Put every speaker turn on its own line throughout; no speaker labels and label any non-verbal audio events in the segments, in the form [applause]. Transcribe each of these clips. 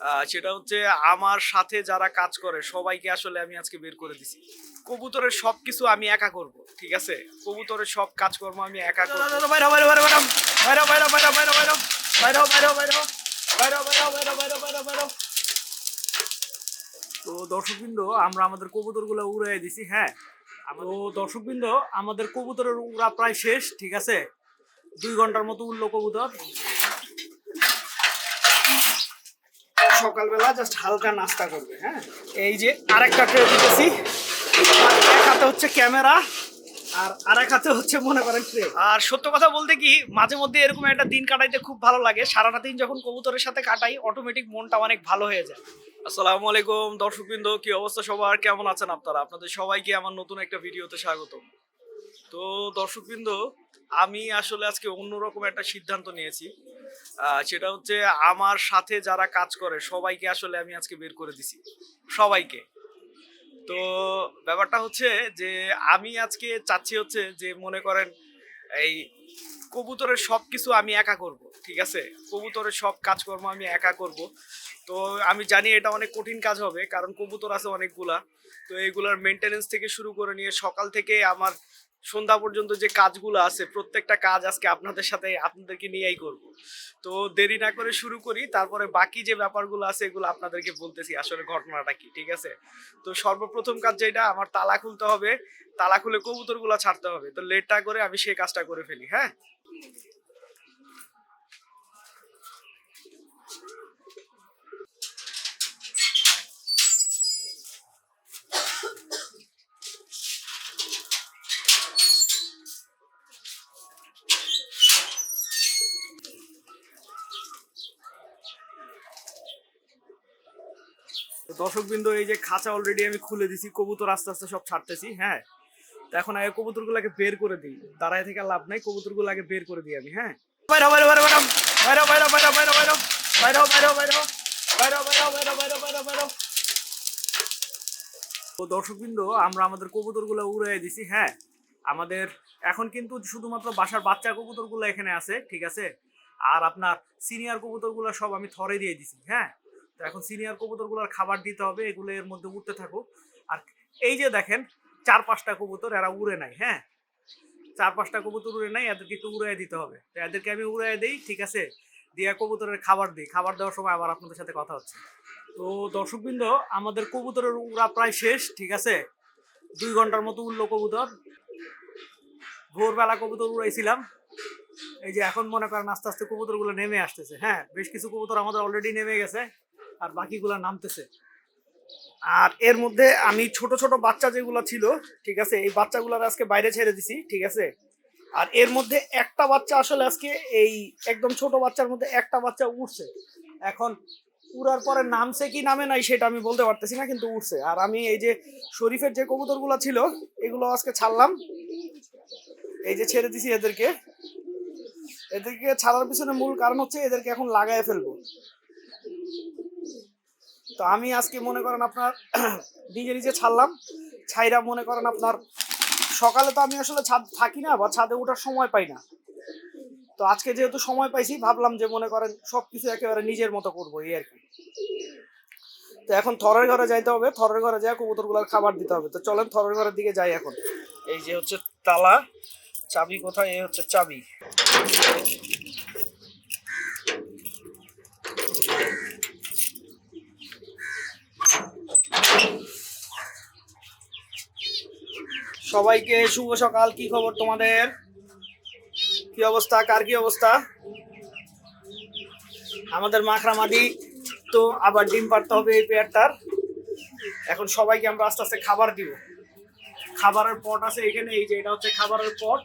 আহ, সেটা হচ্ছে আমার সাথে যারা কাজ করে সবাইকে আসলে আমি আজকে বের করে দিছি কবুতরের সব কিছু আমি একা করব ঠিক আছে কবুতরের সব কাজকর্ম আমি একা করব বাইরে বাইরে বাইরে বাইরে বাইরে বাইরে বাইরে বাইরে বাইরে বাইরে বাইরে বাইরে বাইরে বাইরে বাইরে বাইরে বাইরে তো দর্শকবৃন্দ আমরা আমাদের কবুতরগুলো উড়াই দিছি হ্যাঁ তো দর্শকবৃন্দ আমাদের কবুতরের উড়া প্রায় শেষ ঠিক আছে দুই ঘণ্টার মতো উড়লো কবুতর সকালবেলা জাস্ট হালকা নাস্তা করবে হ্যাঁ? এই যে আরেকটা ট্রে দিতেছি। আর এক হাতে হচ্ছে ক্যামেরা আর আরেক হাতে হচ্ছে মনে করেন ট্রে আর সত্য কথা বলতে কি মাঝে মধ্যে এরকম একটা দিন কাটাইতে খুব ভালো লাগে। সারাটা দিন যখন কবুতরের সাথে কাটাই অটোমেটিক মনটা অনেক ভালো হয়ে যায়। আসসালামু আলাইকুম দর্শকবৃন্দ কি অবস্থা সবার? কেমন আছেন আপনারা? আপনাদের সবাইকে আমার নতুন একটা ভিডিওতে স্বাগত তো দর্শকবৃন্দ, আমি আসলে আজকে অন্যরকম একটা সিদ্ধান্ত নিয়েছি। সেটা হচ্ছে আমার সাথে যারা কাজ করে, সবাইকে আসলে আমি আজকে বের করে দিছি। সবাইকে। তো ব্যাপারটা হচ্ছে যে, আমি আজকে চাচ্ছি হচ্ছে যে, মনে করেন এই কবুতরের সব কিছু আমি একা করব, ঠিক আছে? কবুতরের সব কাজকর্ম আমি একা করব। তো আমি জানি এটা অনেক কঠিন কাজ হবে, কারণ কবুতর আছে অনেকগুলা। তো এইগুলার মেনটেনেন্স থেকে শুরু করে নিয়ে সকাল থেকে আমার সন্ধ্যা পর্যন্ত যে কাজগুলো আছে, প্রত্যেকটা কাজ আজকে আপনাদের সাথে আপনাদেরকে নিয়েই করব। তো দেরি না করে শুরু করি, তারপরে বাকি যে ব্যাপারগুলো আছে এগুলো আপনাদেরকে বলতেছি আসলে ঘটনাটা কি, ঠিক আছে? তো সর্বপ্রথম কাজ যেটা, আমার তালা খুলতে হবে, তালা খুলে কবুতরগুলো ছাড়তে হবে। তো লেটটা করে আমি সেই কাজটা করে ফেলি হ্যাঁ? তো দর্শকবৃন্দ এই যে খাঁচা অলরেডি আমি খুলে দিছি কবুতর আস্তে আস্তে সব ছাড়তেছি হ্যাঁ তো এখন আগে কবুতরগুলোকে বের করে দিই দাঁড়ায় থেকে লাভ নাই কবুতরগুলো আগে বের করে দিই আমি হ্যাঁ বাইরে বাইরে বাইরে বাইরে বাইরে বাইরে বাইরে বাইরে বাইরে বাইরে বাইরে বাইরে বাইরে বাইরে বাইরে বাইরে বাইরে তো দর্শকবৃন্দ আমরা আমাদের কবুতরগুলো উড়াই দিছি হ্যাঁ আমাদের এখন কিন্তু শুধুমাত্র বাসার বাচ্চা কবুতরগুলো এখানে আছে ঠিক আছে আর আপনার সিনিয়র কবুতরগুলো সব আমি থরে দিয়ে দিছি হ্যাঁ তো এখন সিনিয়র কবুতরগুলোর খাবার দিতে হবে, এগুলো এর মধ্যে উঠতে থাকুক। আর এই যে দেখেন, চার পাঁচটা কবুতর এরা উড়ে নাই হ্যাঁ? চার পাঁচটা কবুতর উড়ে নাই এদেরকে একটু উড়াই দিতে হবে। তো এদেরকে আমি উড়াই দিই, ঠিক আছে? দিয়ে কবুতরের খাবার দিই। খাবার দেওয়ার সময় আবার আপনাদের সাথে কথা হচ্ছে। তো দর্শকবৃন্দ, আমাদের কবুতরের উড়া প্রায় শেষ, ঠিক আছে? দুই ঘণ্টার মতো উড়লো কবুতর। ভোরবেলা কবুতর উড়াইছিলাম। এই যে এখন মনে করেন আস্তে আস্তে কবুতরগুলো নেমে আসতেছে হ্যাঁ? বেশ কিছু কবুতর আমাদের অলরেডি নেমে গেছে। আর বাকিগুলো নামতেছে। আর এর মধ্যে আমি ছোট ছোট বাচ্চা যেগুলো ছিল, ঠিক আছে, এই বাচ্চাগুলোর আজকে বাইরে ছেড়ে দিছি, ঠিক আছে। আর এর মধ্যে একটা বাচ্চা আসলে আজকে এই একদম ছোট বাচ্চার মধ্যে একটা বাচ্চা উঠছে এখন উড়ার পরে নামছে কি নামে নাই সেটা আমি বলতে পারতেছি না, কিন্তু উঠছে আর আমি এই যে শরীফের যে কবুতরগুলো ছিল, এগুলো আজকে ছাড়লাম। এই যে ছেড়ে দিছি এদেরকে। এদেরকে ছাড়ার পিছনে মূল কারণ হচ্ছে এদেরকে এখন লাগায় ফেলব। তো আমি আজকে মনে করেন আপনার [clears throat] নিজে নিজে ছাড়লাম। ছাইরা মনে করেন আপনার সকালে তো আমি আসলে ছাদ থাকি না বা ছাদে ওঠার সময় পাই না। তো আজকে যেহেতু সময় পাইছি, ভাবলাম যে মনে করেন সবকিছু একেবারে নিজের মতো করব, এই আর কি। তো এখন থরের ঘরে যাইতে হবে, থরের ঘরে যাই কবুতরগুলোর খাবার দিতে হবে। তো চলেন থরের ঘরের দিকে যাই এখন। এই যে হচ্ছে তালা, চাবি কোথায়? এই হচ্ছে চাবি। সবাইকে শুভ সকাল, কি খবর তোমাদের? কি অবস্থা? কার কি অবস্থা? আমাদের মাখরামাদি, তো আবার ডিম পারতে হবে এই পেয়ারটার। এখন সবাইকে আমরা আস্তে আস্তে খাবার দিব। খাবারের পট আছে এখানে, এই যে এটা হচ্ছে খাবারের পট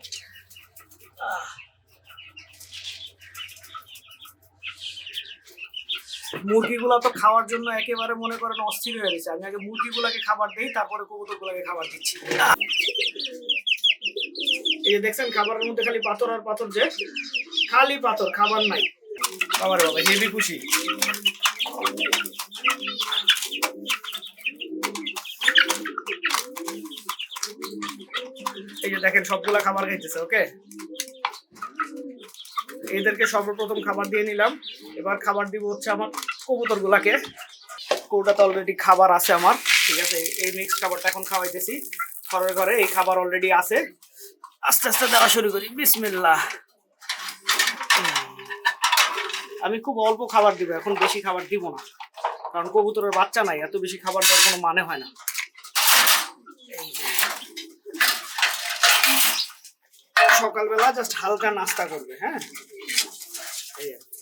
মুরগিগুলো তো খাওয়ার জন্য একেবারে মনে করেন অস্থির হয়ে গেছে। আমি আগে মুরগিগুলোকে খাবার দিই, তারপরে কবুতরগুলোকে খাবার দিচ্ছি। এই যে দেখছেন, খাবারের মধ্যে খালি পাথর আর পাথর যে, খালি পাথর, খাবার নাই। বাবার বাবা হেভি খুশি। এই যে দেখেন, সবগুলা খাবার খাইতেছে, ওকে? এদেরকে সর্বপ্রথম খাবার দিয়ে নিলাম। এবার খাবার দিব হচ্ছে আমার কবুতর গুলাকে কৌটাতে অলরেডি খাবার আছে আমার। ঠিক আছে, এই মিক্স খাবারটা এখন খাওয়াইতেছি। ঘরের ঘরে এই খাবার অলরেডি আছে। আস্তে আস্তে দেওয়া শুরু করি। বিসমিল্লাহ। আমি খুব অল্প খাবার দিব, এখন বেশি খাবার দিব না। কারণ কবুতরের বাচ্চা নাই, এত বেশি খাবার দেওয়ার কোনো মানে হয় না। সকালবেলা জাস্ট হালকা নাস্তা করবে হ্যাঁ? এই আর।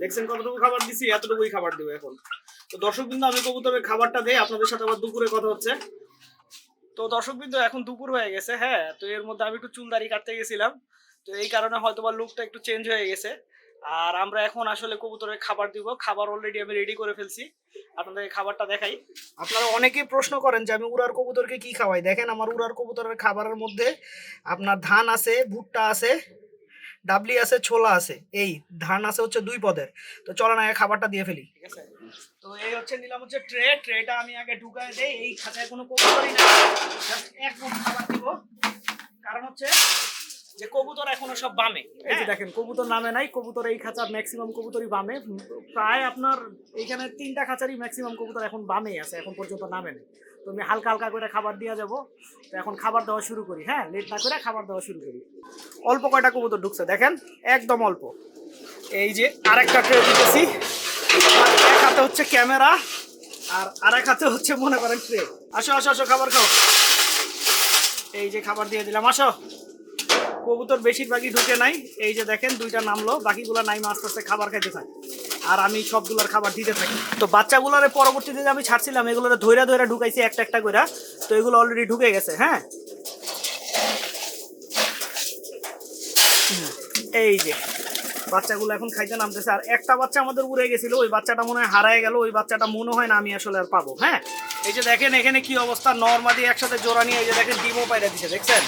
দেখছেন কতটুকু খাবার দিছি, এতটুকুই খাবার দেবো এখন। তো দর্শক বিন্দু আমি কবুতরের খাবারটা দেই, আপনাদের সাথে আবার দুপুরে কথা হচ্ছে। তো দর্শক বিন্দু এখন দুপুর হয়ে গেছে হ্যাঁ তো এর মধ্যে আমি একটু চুল দাড়ি কাটতে গেছিলাম। তো এই কারণে হয়তো বা লুকটা একটু চেঞ্জ হয়ে গেছে। আর আমরা এখন আসলে কবুতরের খাবার দিব। খাবার অলরেডি আমি রেডি করে ফেলছি। আপনাদের খাবারটা দেখাই। আপনারা অনেকেই প্রশ্ন করেন যে, আমি উড়ার কবুতরকে কি খাওয়াই? দেখেন, আমার উড়ার কবুতরের খাবারের মধ্যে আপনার ধান আছে, ভুট্টা আছে ডাবলি আছে, ছোলা আছে, এই ধান আছে হচ্ছে দুই পদের। তো চলো না খাবারটা দিয়ে ফেলি। ঠিক আছে? তো এই হচ্ছে নিলাম হচ্ছে ট্রে, ট্রেটা আমি আগে ঢুকায় দেই এই খাতায় কোনো কোপ করি না। জাস্ট এক মুঠ খাবার দিব। কারণ হচ্ছে যে কবুতর এখনও সব বামে। এই যে দেখেন কবুতর নামে নাই কবুতর এই খাঁচার ম্যাক্সিমাম কবুতরই বামে। প্রায় আপনার এইখানে তিনটা খাঁচারই ম্যাক্সিমাম কবুতর এখন বামেই আছে এখন পর্যন্ত নামে নেই। তো আমি হালকা হালকা করে খাবার দিয়ে যাব। তো এখন খাবার দেওয়া শুরু করি হ্যাঁ? লেট না করে খাবার দেওয়া শুরু করি। অল্প কয়টা কবুতর ঢুকছে দেখেন? একদম অল্প। এই যে আরেকটা ট্রে দিতেছি। এক হাতে হচ্ছে ক্যামেরা আর আরেক হাতে হচ্ছে মনে করেন ট্রে আসো আসো আসো খাবার খাও। এই যে খাবার দিয়ে দিলাম আসো। কবুতর বেশিরভাগই ঢুকে নাই। এই যে দেখেন, দুইটা নামলো, বাকিগুলো নাইমে আস্তে আস্তে খাবার খাইতে থাকে। আর আমি সবগুলোর খাবার দিতে থাকি। তো বাচ্চাগুলোর পরবর্তীতে যে আমি ছাড়ছিলাম এগুলো ধৈরা ধৈরা ঢুকাইছি একটা একটা করে তো এগুলো অলরেডি ঢুকে গেছে হ্যাঁ? এই যে, বাচ্চাগুলো এখন খাইতে নামতেছে। আর একটা বাচ্চা আমাদের উড়ে গেছিল, ওই বাচ্চাটা মনে হয় হারায় গেল, ওই বাচ্চাটা মনে হয় না আমি আসলে আর পাবো হ্যাঁ? এই যে দেখেন, এখানে কি অবস্থা? নর্মাদি একসাথে জোড়া নিয়ে এই যে দেখেন, ডিমও পাইরা দিছে, দেখছেন?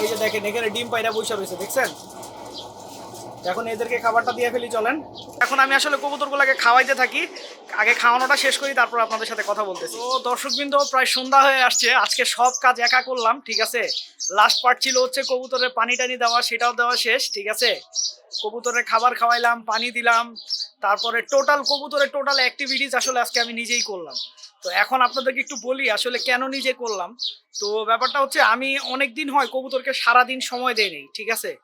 এই যে দেখেন, এখানে ডিম পাইরা বসে রয়েছে, দেখছেন? এখন এদেরকে খাবারটা দিয়ে ফেলি, চলেন। এখন আমি আসলে কবুতরগুলোকে খাওয়াইতে থাকি। আগে খাওয়ানোটা শেষ করি, তারপর আপনাদের সাথে কথা বলতেছি। তো দর্শকবৃন্দ, প্রায় সন্ধ্যা হয়ে আসছে, আজকে সব কাজ একা করলাম, ঠিক আছে? লাস্ট পার্ট ছিল হচ্ছে কবুতরের পানি টানি দেওয়া, সেটাও দেওয়া শেষ, ঠিক আছে? কবুতরের খাবার খাওয়াইলাম, পানি দিলাম, তারপরে টোটাল কবুতরের টোটাল অ্যাক্টিভিটিস আসলে আজকে আমি নিজেই করলাম। তো এখন আপনাদেরকে একটু বলি, আসলে কেন নিজে করলাম? তো ব্যাপারটা হচ্ছে, আমি অনেক দিন হয় কবুতরকে সারাদিন সময় দেই নেই, ঠিক আছে?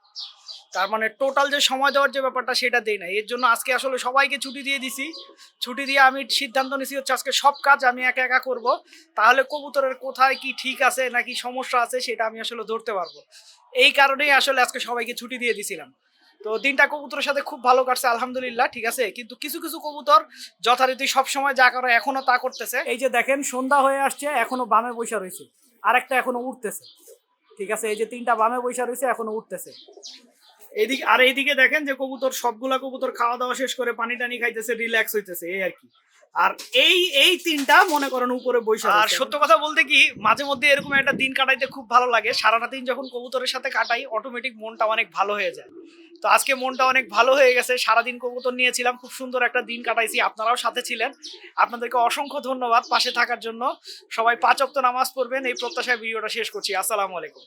তার মানে টোটাল যে সময় দেওয়ার যে ব্যাপারটা, সেটা দেই না এর জন্য আজকে আসলে সবাইকে ছুটি দিয়ে দিছি। ছুটি দিয়ে আমি সিদ্ধান্ত নিছি হচ্ছে, আজকে সব কাজ আমি একা একা করব। তাহলে কবুতরের কোথায় কি ঠিক আছে, নাকি সমস্যা আছে, সেটা আমি আসলে ধরতে পারব। এই কারণেই আসলে আজকে সবাইকে ছুটি দিয়ে দিছিলাম। তো দিনটা কবুতরের সাথে খুব ভালো কাটছে আলহামদুলিল্লাহ ঠিক আছে? কিন্তু কিছু কিছু কবুতর যথারীতি সবসময় যা করে এখনও তা করতেছে। এই যে দেখেন সন্ধ্যা হয়ে আসছে এখনও বামে বসে রয়েছে। আরেকটা এখনও উঠতেছে। ঠিক আছে এই যে তিনটা বামে বসে রয়েছে এখনও উঠতেছে। এদিকে আর এইদিকে দেখেন যে কবুতর সবগুলা কবুতর খাওয়া দাওয়া শেষ করে পানি টানি খাইতেছে রিল্যাক্স হইতেছে এই আর কি। আর এই এই তিনটা মনে করেন উপরে বৈশা আর সত্য কথা বলতে কি মাঝে মধ্যে এরকম একটা দিন কাটাইতে খুব ভালো লাগে। সারাটা দিন যখন কবুতরের সাথে কাটাই অটোমেটিক মনটা অনেক ভালো হয়ে যায়। তো আজকে মনটা অনেক ভালো হয়ে গেছে। সারাদিন কবুতর নিয়েছিলাম খুব সুন্দর একটা দিন কাটাইছি। আপনারাও সাথে ছিলেন। আপনাদেরকে অসংখ্য ধন্যবাদ পাশে থাকার জন্য। সবাই পাঁচ অক্ত নামাজ পড়বেন। এই প্রত্যাশায় ভিডিওটা শেষ করছি। আসসালামু আলাইকুম।